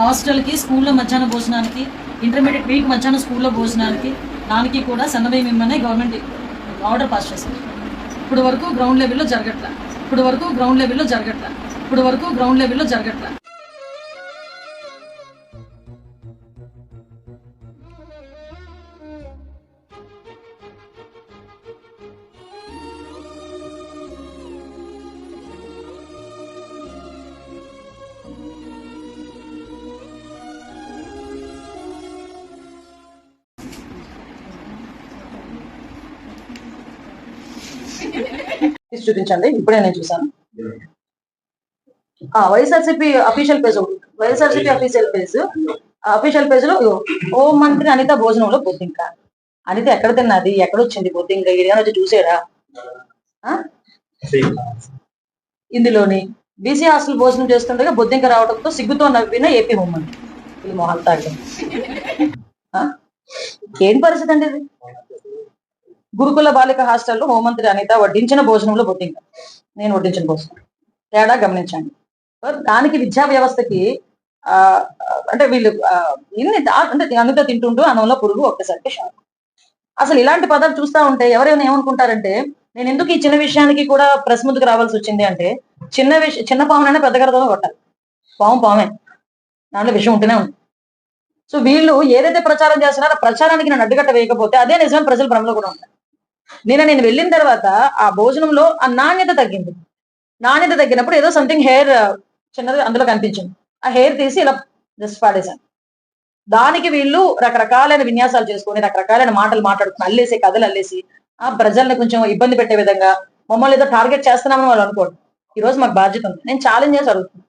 హాస్టల్కి స్కూల్లో మధ్యాహ్న భోజనానికి ఇంటర్మీడియట్ వీక్ మధ్యాహ్నం స్కూల్లో భోజనానికి దానికి కూడా సన్నబై మిమ్మల్ని గవర్నమెంట్ ఆర్డర్ పాస్ చేసింది ఇప్పుడు వరకు గ్రౌండ్ లెవెల్లో జరగట్ల. ఇప్పుడు వరకు గ్రౌండ్ లెవెల్లో జరగట్ల. ఇప్పుడు వరకు గ్రౌండ్ లెవెల్లో జరగట్ల. చూపించండి. ఇప్పుడే నేను చూసాను ఆ వైఎస్ఆర్సీపీ అఫీషియల్ పేజ్ ఒకటి. వైఎస్ఆర్సీపీ అఫీషియల్ పేజ్ అఫీషియల్ పేజ్లో హోమ్ మంత్రి అనిత భోజనంలో బొద్దింక. అనిత ఎక్కడ తిన్నది? ఎక్కడ వచ్చింది బొద్దింక? ఏదైనా వచ్చి చూసాడా? ఆ? ఇందులోని బీసీ హాస్టల్ భోజనం చేస్తుండగా బొద్దింక రావడంతో సిగ్గుతో నవ్విన ఏపీ హోమ్ మంత్రి మొహాలు తాగడం. ఏం పరిస్థితి అండి ఇది? గురుకుల బాలిక హాస్టల్లో హోంమంత్రి అనిత వడ్డించిన భోజనంలో బొద్దింక. నేను వడ్డించిన భోజనం. తేడా గమనించండి. దానికి విద్యా వ్యవస్థకి ఆ అంటే వీళ్ళు ఇన్ని అంటే అనిత తింటుంటూ అన్నంలో పురుగు ఒక్కసారికి షాక్. అసలు ఇలాంటి పదాలు చూస్తా ఉంటే ఎవరైనా ఏమనుకుంటారంటే నేను ఎందుకు ఈ చిన్న విషయానికి కూడా ప్రెస్ ముందుకు రావాల్సి వచ్చింది అంటే చిన్న విషయం చిన్న పామునైనా పెద్ద గడతో కొట్టాలి. పాము పామే. దాంట్లో విషయం ఉంటూనే ఉంది. సో వీళ్ళు ఏదైతే ప్రచారం చేస్తున్నారో ప్రచారానికి నేను అడ్డుకట్ట వేయకపోతే అదే నిజమే ప్రజలు భ్రమలో కూడా ఉంటారు. నిన్న నేను వెళ్ళిన తర్వాత ఆ భోజనంలో ఆ నాణ్యత తగ్గింది. నాణ్యత తగ్గినప్పుడు ఏదో సంథింగ్ హెయిర్ చిన్నది అందులో కనిపించింది. ఆ హెయిర్ తీసి ఇలా జస్ట్ పాడేశాను. దానికి వీళ్ళు రకరకాలైన విన్యాసాలు చేసుకొని రకరకాలైన మాటలు మాట్లాడుకుని అల్లేసి కథలు అల్లేసి ఆ ప్రజల్ని కొంచెం ఇబ్బంది పెట్టే విధంగా మమ్మల్ని ఏదో టార్గెట్ చేస్తున్నామని వాళ్ళు అనుకోండి ఈ రోజు మాకు బాధ్యత ఉంది. నేను ఛాలెంజ్ చేసి అడుగుతున్నాను